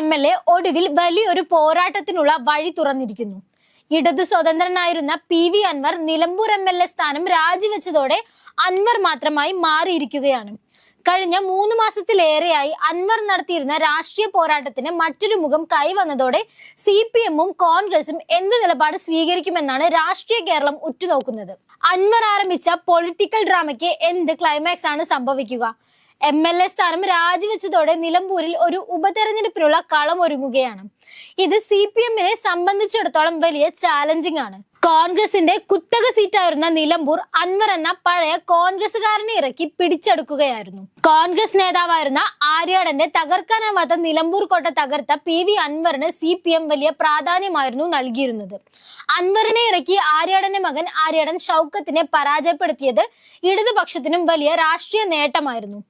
M L A ഒടുവിൽ വലിയൊരു പോരാട്ടത്തിനുള്ള വഴി തുറന്നിരിക്കുന്നു. ഇടത് സ്വതന്ത്രനായിരുന്ന P V Anvar Nilambur M L A സ്ഥാനം രാജിവെച്ചതോടെ അൻവർ മാത്രമായി മാറിയിരിക്കുകയാണ്. കഴിഞ്ഞ മൂന്ന് മാസത്തിലേറെയായി അൻവർ നടത്തിയിരുന്ന രാഷ്ട്രീയ പോരാട്ടത്തിന് മറ്റൊരു മുഖം കൈവന്നതോടെ സി പി എമ്മും കോൺഗ്രസും എന്ത് നിലപാട് സ്വീകരിക്കുമെന്നാണ് രാഷ്ട്രീയ കേരളം ഉറ്റുനോക്കുന്നത്. അൻവർ ആരംഭിച്ച പൊളിറ്റിക്കൽ ഡ്രാമയ്ക്ക് എന്ത് ക്ലൈമാക്സ് ആണ് സംഭവിക്കുക? എം എൽ എ സ്ഥാനം രാജിവെച്ചതോടെ നിലമ്പൂരിൽ ഒരു ഉപതെരഞ്ഞെടുപ്പിനുള്ള കളം ഒരുങ്ങുകയാണ്. ഇത് സി പി എമ്മിനെ സംബന്ധിച്ചിടത്തോളം വലിയ ചാലഞ്ചിങ് ആണ്. കോൺഗ്രസിന്റെ കുത്തക സീറ്റായിരുന്ന നിലമ്പൂർ അൻവർ എന്ന പഴയ കോൺഗ്രസുകാരനെ ഇറക്കി പിടിച്ചെടുക്കുകയായിരുന്നു. കോൺഗ്രസ് നേതാവായിരുന്ന ആര്യാടന്റെ തകർക്കാനാവാത്ത നിലമ്പൂർ കോട്ട തകർത്ത പി വി അൻവറിന് സി പി എം വലിയ പ്രാധാന്യമായിരുന്നു നൽകിയിരുന്നത്. അൻവറിനെ ഇറക്കി ആര്യാടന്റെ മകൻ ആര്യാടൻ ഷൗക്കത്തിനെ പരാജയപ്പെടുത്തിയത് ഇടതുപക്ഷത്തിനും വലിയ രാഷ്ട്രീയ നേട്ടമായിരുന്നു.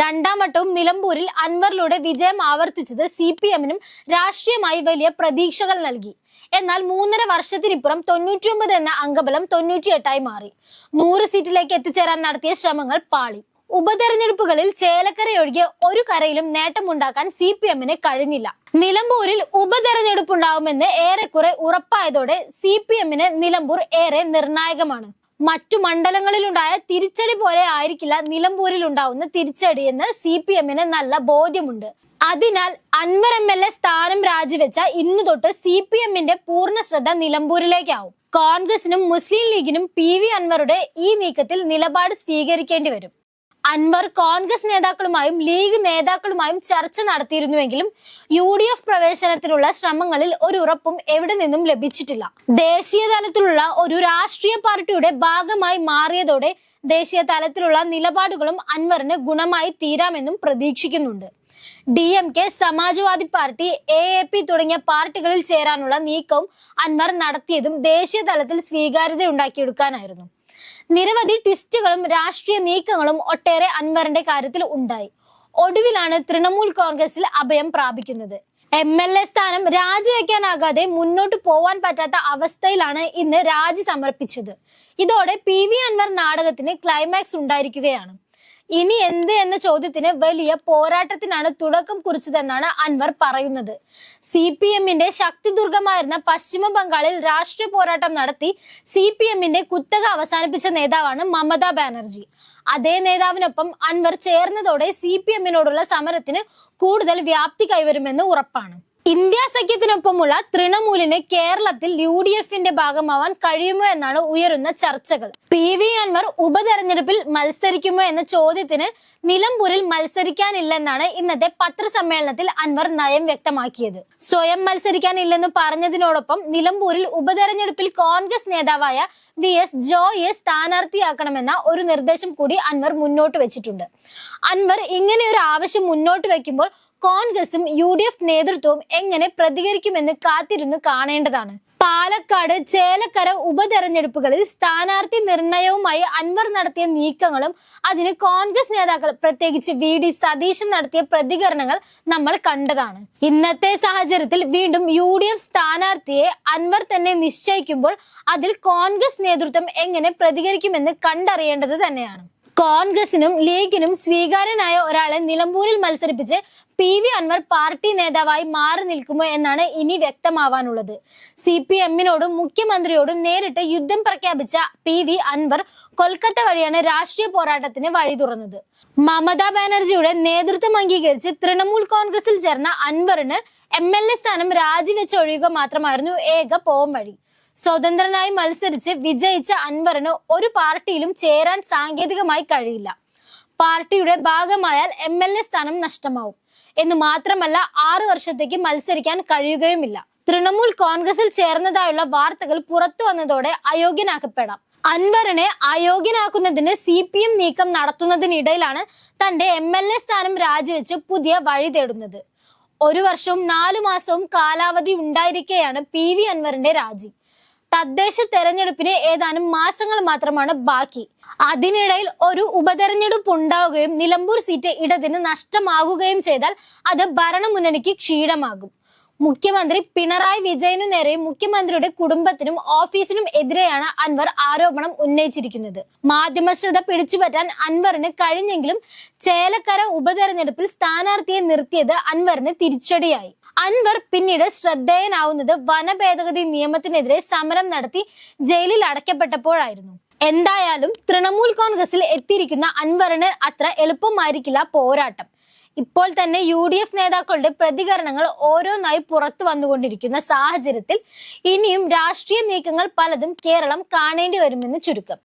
രണ്ടാം വട്ടവും നിലമ്പൂരിൽ അൻവറിലൂടെ വിജയം ആവർത്തിച്ചത് സി പി എമ്മിനും രാഷ്ട്രീയമായി വലിയ പ്രതീക്ഷകൾ നൽകി. എന്നാൽ മൂന്നര വർഷത്തിനിപ്പുറം തൊണ്ണൂറ്റിയൊമ്പത് എന്ന അംഗബലം തൊണ്ണൂറ്റിയെട്ടായി മാറി. നൂറ് സീറ്റിലേക്ക് എത്തിച്ചേരാൻ നടത്തിയ ശ്രമങ്ങൾ പാളി. ഉപതെരഞ്ഞെടുപ്പുകളിൽ ചേലക്കരയൊഴികെ ഒരു കരയിലും നേട്ടമുണ്ടാക്കാൻ സി പി എമ്മിന് കഴിഞ്ഞില്ല. നിലമ്പൂരിൽ ഉപതെരഞ്ഞെടുപ്പുണ്ടാവുമെന്ന് ഏറെക്കുറെ ഉറപ്പായതോടെ സി പി എമ്മിന് നിലമ്പൂർ ഏറെ നിർണായകമാണ്. മറ്റു മണ്ഡലങ്ങളിലുണ്ടായ തിരിച്ചടി പോലെ ആയിരിക്കില്ല നിലമ്പൂരിൽ ഉണ്ടാവുന്ന തിരിച്ചടി എന്ന് സി പി എമ്മിന് നല്ല ബോധ്യമുണ്ട്. അതിനാൽ അൻവർ എം എൽ എ സ്ഥാനം രാജിവെച്ച ഇന്നു തൊട്ട് സി പി എമ്മിന്റെ പൂർണ ശ്രദ്ധ നിലമ്പൂരിലേക്കാവും. കോൺഗ്രസിനും മുസ്ലിം ലീഗിനും പി വി അൻവറുടെ ഈ നീക്കത്തിൽ നിലപാട് സ്വീകരിക്കേണ്ടി വരും. അൻവർ കോൺഗ്രസ് നേതാക്കളുമായും ലീഗ് നേതാക്കളുമായും ചർച്ച നടത്തിയിരുന്നുവെങ്കിലും യു ഡി എഫ് പ്രവേശനത്തിനുള്ള ശ്രമങ്ങളിൽ ഒരു ഉറപ്പും എവിടെ നിന്നും ലഭിച്ചിട്ടില്ല. ദേശീയ തലത്തിലുള്ള ഒരു രാഷ്ട്രീയ പാർട്ടിയുടെ ഭാഗമായി മാറിയതോടെ ദേശീയ തലത്തിലുള്ള നിലപാടുകളും അൻവറിന് ഗുണമായി തീരാമെന്നും പ്രതീക്ഷിക്കുന്നുണ്ട്. D M K Samajwadi party A A P തുടങ്ങിയ പാർട്ടികളിൽ ചേരാനുള്ള നീക്കവും അൻവർ നടത്തിയതും ദേശീയ തലത്തിൽ സ്വീകാര്യത ഉണ്ടാക്കിയെടുക്കാനായിരുന്നു നിരവധി ട്വിസ്റ്റുകളും രാഷ്ട്രീയ നീക്കങ്ങളും ഒട്ടേറെ അൻവറിന്റെ കാര്യത്തിൽ ഉണ്ടായി. ഒടുവിലാണ് തൃണമൂൽ കോൺഗ്രസിൽ അഭയം പ്രാപിക്കുന്നത്. എം എൽ എ സ്ഥാനം രാജിവെക്കാനാകാതെ മുന്നോട്ട് പോവാൻ പറ്റാത്ത അവസ്ഥയിലാണ് ഇന്ന് രാജി സമർപ്പിച്ചത്. ഇതോടെ പി വി അൻവർ നാടകത്തിന് ക്ലൈമാക്സ് ഉണ്ടായിരിക്കുകയാണ്. ഇനി എന്ത് എന്ന ചോദ്യത്തിന് വലിയ പോരാട്ടത്തിനാണ് തുടക്കം കുറിച്ചതെന്നാണ് അൻവർ പറയുന്നത്. സി പി എമ്മിന്റെ ശക്തി ദുർഗമായിരുന്ന പശ്ചിമ ബംഗാളിൽ രാഷ്ട്രീയ പോരാട്ടം നടത്തി സി പി എമ്മിന്റെ കുത്തക അവസാനിപ്പിച്ച നേതാവാണ് മമതാ ബാനർജി. അതേ നേതാവിനൊപ്പം അൻവർ ചേർന്നതോടെ സി പി എമ്മിനോടുള്ള സമരത്തിന് കൂടുതൽ വ്യാപ്തി കൈവരുമെന്ന് ഉറപ്പാണ്. ഇന്ത്യ സഖ്യത്തിനൊപ്പമുള്ള തൃണമൂലിന് കേരളത്തിൽ യു ഡി എഫിന്റെ ഭാഗമാവാൻ കഴിയുമോ എന്നാണ് ഉയരുന്ന ചർച്ചകൾ. പി വി അൻവർ ഉപതെരഞ്ഞെടുപ്പിൽ മത്സരിക്കുമോ എന്ന ചോദ്യത്തിന് നിലമ്പൂരിൽ മത്സരിക്കാനില്ലെന്നാണ് ഇന്നത്തെ പത്രസമ്മേളനത്തിൽ അൻവർ നയം വ്യക്തമാക്കിയത്. സ്വയം മത്സരിക്കാനില്ലെന്ന് പറഞ്ഞതിനോടൊപ്പം നിലമ്പൂരിൽ ഉപതെരഞ്ഞെടുപ്പിൽ കോൺഗ്രസ് നേതാവായ വി എസ് ജോയെ സ്ഥാനാർത്ഥിയാക്കണമെന്ന ഒരു നിർദ്ദേശം കൂടി അൻവർ മുന്നോട്ട് വെച്ചിട്ടുണ്ട്. അൻവർ ഇങ്ങനെ ഒരു ആവശ്യം മുന്നോട്ട് വെക്കുമ്പോൾ കോൺഗ്രസും യു ഡി എഫ് നേതൃത്വവും എങ്ങനെ പ്രതികരിക്കുമെന്ന് കാത്തിരുന്നു കാണേണ്ടതാണ്. പാലക്കാട് ചേലക്കര ഉപതെരഞ്ഞെടുപ്പുകളിൽ സ്ഥാനാർത്ഥി നിർണയവുമായി അൻവർ നടത്തിയ നീക്കങ്ങളും അതിന് കോൺഗ്രസ് നേതാക്കൾ പ്രത്യേകിച്ച് വി ഡി സതീശൻ നടത്തിയ പ്രതികരണങ്ങൾ നമ്മൾ കണ്ടതാണ്. ഇന്നത്തെ സാഹചര്യത്തിൽ വീണ്ടും യു ഡി എഫ് സ്ഥാനാർത്ഥിയെ അൻവർ തന്നെ നിശ്ചയിക്കുമ്പോൾ അതിൽ കോൺഗ്രസ് നേതൃത്വം എങ്ങനെ പ്രതികരിക്കുമെന്ന് കണ്ടറിയേണ്ടത് തന്നെയാണ്. കോൺഗ്രസിനും ലീഗിനും സ്വീകാര്യനായ ഒരാളെ നിലമ്പൂരിൽ മത്സരിപ്പിച്ച് പി വി അൻവർ പാർട്ടി നേതാവായി മാറി നിൽക്കുമോ എന്നാണ് ഇനി വ്യക്തമാവാനുള്ളത്. സി പി എമ്മിനോടും മുഖ്യമന്ത്രിയോടും നേരിട്ട് യുദ്ധം പ്രഖ്യാപിച്ച പി വി അൻവർ കൊൽക്കത്ത വഴിയാണ് രാഷ്ട്രീയ പോരാട്ടത്തിന് വഴി തുറന്നത്. മമതാ ബാനർജിയുടെ നേതൃത്വം അംഗീകരിച്ച് തൃണമൂൽ കോൺഗ്രസിൽ ചേർന്ന അൻവറിന് എം എൽ എ സ്ഥാനം രാജിവെച്ചൊഴിയുക മാത്രമായിരുന്നു ഏക പോം വഴി. സ്വതന്ത്രനായി മത്സരിച്ച് വിജയിച്ച അൻവറിന് ഒരു പാർട്ടിയിലും ചേരാൻ സാങ്കേതികമായി കഴിയില്ല. പാർട്ടിയുടെ ഭാഗമായാൽ എം എൽ എ സ്ഥാനം നഷ്ടമാവും. എന്ന് മാത്രമല്ല ആറു വർഷത്തേക്ക് മത്സരിക്കാൻ കഴിയുകയുമില്ല. തൃണമൂൽ കോൺഗ്രസിൽ ചേർന്നതായുള്ള വാർത്തകൾ പുറത്തു വന്നതോടെ അയോഗ്യനാക്കപ്പെടാം. അൻവറിനെ അയോഗ്യനാക്കുന്നതിന് സി പി എം നീക്കം നടത്തുന്നതിനിടയിലാണ് തന്റെ എം എൽ എ സ്ഥാനം രാജിവെച്ച് പുതിയ വഴി തേടുന്നത്. ഒരു വർഷവും നാലു മാസവും കാലാവധി ഉണ്ടായിരിക്കെയാണ് പി വി അൻവറിന്റെ രാജി. തദ്ദേശ തെരഞ്ഞെടുപ്പിന് ഏതാനും മാസങ്ങൾ മാത്രമാണ് ബാക്കി. അതിനിടയിൽ ഒരു ഉപതെരഞ്ഞെടുപ്പ് ഉണ്ടാവുകയും നിലമ്പൂർ സീറ്റ് ഇടതിന് നഷ്ടമാകുകയും ചെയ്താൽ അത് ഭരണമുന്നണിക്ക് ക്ഷീണമാകും. മുഖ്യമന്ത്രി പിണറായി വിജയനു നേരെയും മുഖ്യമന്ത്രിയുടെ കുടുംബത്തിനും ഓഫീസിനും എതിരെയാണ് അൻവർ ആരോപണം ഉന്നയിച്ചിരിക്കുന്നത്. മാധ്യമ ശ്രദ്ധ പിടിച്ചുപറ്റാൻ അൻവറിന് കഴിഞ്ഞെങ്കിലും ചേലക്കര ഉപതെരഞ്ഞെടുപ്പിൽ സ്ഥാനാർത്ഥിയെ നിർത്തിയത് അൻവറിന് തിരിച്ചടിയായി. അൻവർ പിന്നീട് ശ്രദ്ധേയനാവുന്നത് വനഭേദഗതി നിയമത്തിനെതിരെ സമരം നടത്തി ജയിലിൽ അടയ്ക്കപ്പെട്ടപ്പോഴായിരുന്നു. എന്തായാലും തൃണമൂൽ കോൺഗ്രസിൽ എത്തിയിരിക്കുന്ന അൻവറിന് അത്ര എളുപ്പമായിരിക്കില്ല പോരാട്ടം. ഇപ്പോൾ തന്നെ യു ഡി എഫ് നേതാക്കളുടെ പ്രതികരണങ്ങൾ ഓരോന്നായി പുറത്തു വന്നുകൊണ്ടിരിക്കുന്ന സാഹചര്യത്തിൽ ഇനിയും രാഷ്ട്രീയ നീക്കങ്ങൾ പലതും കേരളം കാണേണ്ടി വരുമെന്ന് ചുരുക്കം.